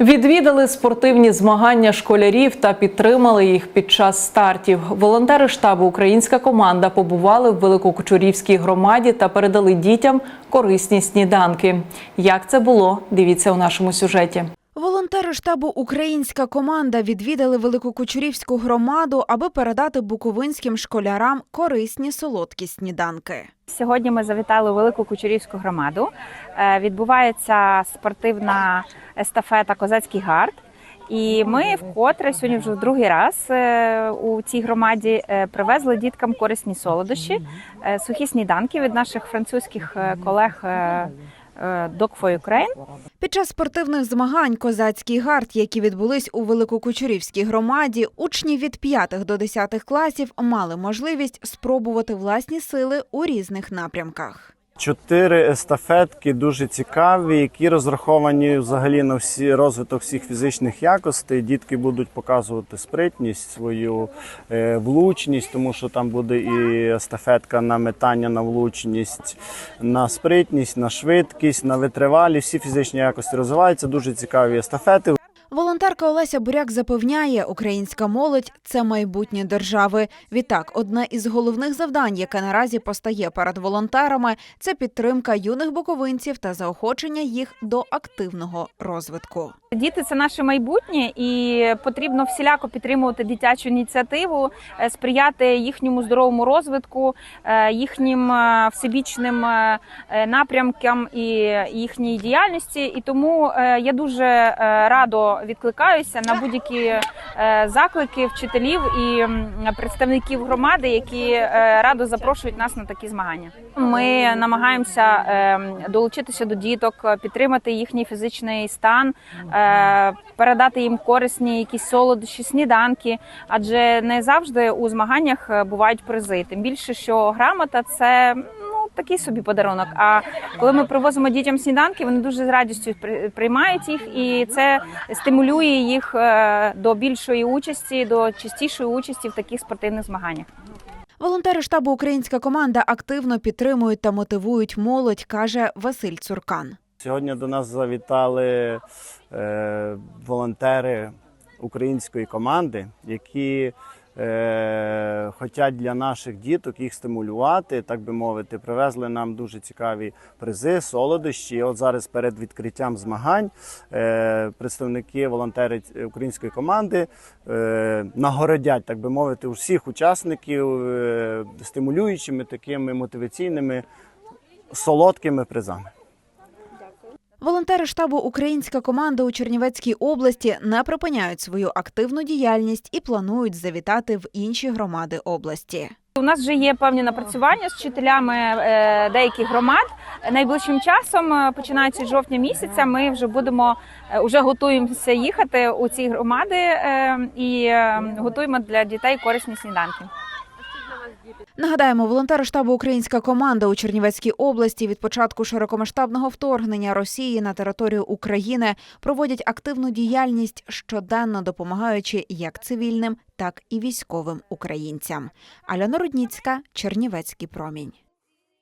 Відвідали спортивні змагання школярів та підтримали їх під час стартів. Волонтери штабу Українська команда побували в Великокучурівській громаді та передали дітям корисні сніданки. Як це було? Дивіться у нашому сюжеті. Волонтери штабу Українська команда відвідали Великокучурівську громаду, аби передати буковинським школярам корисні солодкі сніданки. Сьогодні ми завітали у Велику Кучерівську громаду. Е, Відбувається спортивна естафета Козацький гард. І ми вкотре сьогодні вже в другий раз е, у цій громаді е, привезли діткам корисні солодощі, сухі сніданки від наших французьких колег Dog for Ukraine. Під час спортивних змагань Козацький гард, які відбулись у Великокучурівській громаді, учні від 5 до 10 класів мали можливість спробувати власні сили у різних напрямках. Чотири естафетки дуже цікаві, які розраховані взагалі на всі розвиток всіх фізичних якостей. Дітки будуть показувати спритність, свою е, влучність, тому що там буде і естафетка на метання, на влучність, на спритність, на швидкість, на витривалість. Всі фізичні якості розвиваються. Дуже цікаві естафети. Волонтерка Олеся Буряк запевняє, українська молодь це майбутнє держави. Відтак, одне із головних завдань, яке наразі постає перед волонтерами, це підтримка юних буковинців та заохочення їх до активного розвитку. Діти це наше майбутнє, і потрібно всіляко підтримувати дитячу ініціативу, е, сприяти їхньому здоровому розвитку, е, їхнім е, всебічним напрямкам і їхній діяльності. І тому я дуже радо відкликаюся на будь-які е, заклики вчителів і представників громади, які е, радо запрошують нас на такі змагання. Ми намагаємося е, долучитися до діток, підтримати їхній фізичний стан, передати їм корисні якісь солодощі, сніданки, адже не завжди у змаганнях бувають призи. Тим більше, що грамота це такий собі подарунок. А коли ми привозимо дітям сніданки, вони дуже з радістю при- приймають їх, і це стимулює їх е, до більшої участі, до частішої участі в таких спортивних змаганнях. Волонтери штабу Українська команда активно підтримують та мотивують молодь, каже Василь Цуркан. Сьогодні до нас завітали е, волонтери української команди, які е, хочуть для наших діток їх стимулювати, так би мовити. Привезли нам дуже цікаві призи, солодощі. І От зараз перед відкриттям змагань е, представники волонтери української команди е, нагородять, так би мовити, усіх учасників е, стимулюючими такими мотиваційними солодкими призами. Волонтери штабу Українська команда у Чернівецькій області не припиняють свою активну діяльність і планують завітати в інші громади області. У нас вже є певні напрацювання з вчителями е, деяких громад. Найближчим часом, е, починаючи з жовтня місяця, ми вже будемо е, уже готуємося їхати у ці громади е, і е, готуємо для дітей корисні сніданки. Нагадаємо, волонтери штабу Українська команда у Чернівецькій області від початку широкомасштабного вторгнення Росії на територію України проводять активну діяльність щоденно допомагаючи як цивільним, так і військовим українцям. Альона Рудніцька, Чернівецький промінь.